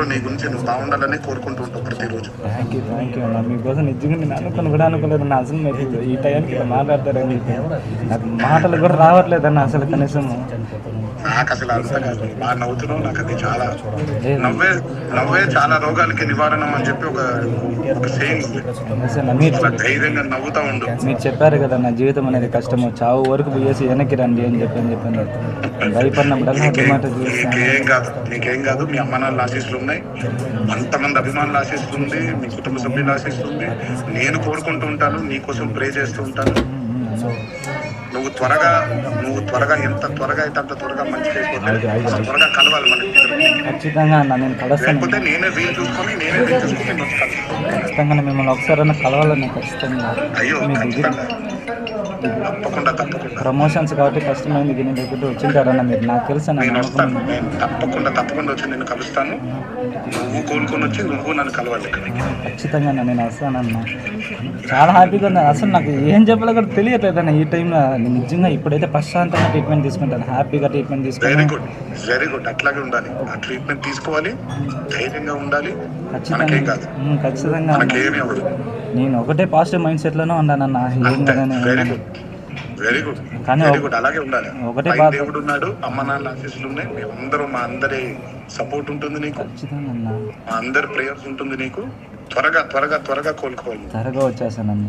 అందరూ నీ గురించి నువ్వు బాగుండాలని కోరుకుంటూ ఉంటావు ప్రతిరోజు. థ్యాంక్ యూ థ్యాంక్ యూ అన్న. మీకోసం నిజంగా నేను అనుకుని కూడా అనుకోలేదు నా అసలు మీరు ఈ టైంకి మాట్లాడతారని నాకు మాటలు కూడా రావట్లేదు అన్న అసలు కనీసం నాకు అసలు అర్థం కాదు. బాగా నవ్వుతున్నావు నాకు అది చాలా నవ్వే నవ్వే చాలా రోగాలకి నివారణ అని చెప్పి ఒక ఒక సేయింగ్ ధైర్యంగా నవ్వుతా ఉండు. మీరు చెప్పారు కదా నా జీవితం అనేది కష్టము. చావు వరకు పోయేసి వెనక్కి రండి అని చెప్పి అని చెప్పాను. నీకేం కాదు నీకేం కాదు. మీ అమ్మ నాన్న ఆశీస్సులు ఉన్నాయి. అంతమంది అభిమానుల ఆశీస్సులు ఉంది. మీ కుటుంబ సభ్యుల ఆశీస్సులు ఉంది. నేను కోరుకుంటూ ఉంటాను నీ కోసం ప్రే చేస్తూ ఉంటాను. నువ్వు త్వరగా నువ్వు త్వరగా ఎంత త్వరగా అయితే అంత త్వరగా అయిపోతుంది అంత త్వరగా కలవాలి మనకి ఖచ్చితంగా అన్న నేను కలుస్తాను. లేకపోతే నేనే వీలు చూసుకొని నేనే వీలు చూసుకొని. ఖచ్చితంగా మిమ్మల్ని ఒకసారి కలవాలని ఖచ్చితంగా అయ్యో ఖచ్చితంగా. తప్పకుండా తప్పకుండా. ప్రమోషన్స్ కాబట్టి కష్టమైంది దీని దగ్గర వచ్చింటారన్న మీరు నాకు తెలుసు నేను వస్తాను. నేను తప్పకుండా తప్పకుండా వచ్చి నేను కలుస్తాను. నువ్వు కోలుకొని వచ్చి నువ్వు నన్ను కలవాలి ఖచ్చితంగా నేను వస్తానన్న చాలా హ్యాపీగా ఉంది అసలు నాకు ఏం చెప్పాలో కూడా తెలియట్లేదు అన్న. ఈ టైంలో నేను నిజంగా ఇప్పుడైతే ప్రశాంతంగా ట్రీట్మెంట్ తీసుకుంటాను. హ్యాపీగా ట్రీట్మెంట్ వెరీ తీసుకుంటాను గుడ్ వెరీ గుడ్ అట్లాగే ఉండాలి. ఆ ట్రీట్మెంట్ తీసుకోవాలి. ధైర్యంగా ఉండాలి. ఖచ్చితంగా. ఖచ్చితంగా నేను ఒకటే పాజిటివ్ మైండ్ సెట్లోనే ఉన్నానన్న. ఏం కదని వెరీ గుడ్ వెరీ గుడ్ అలాగే ఉండాలి. దేవుడు ఉన్నాడు అమ్మ నాన్న ఆశీస్సులు ఉన్నాయి. మేమందరం మా అందరి సపోర్ట్ ఉంటుంది నీకు. మా అందరి ప్రేయర్స్ ఉంటుంది నీకు. త్వరగా త్వరగా త్వరగా కోలుకోవాలి. త్వరగా వచ్చేసానన్న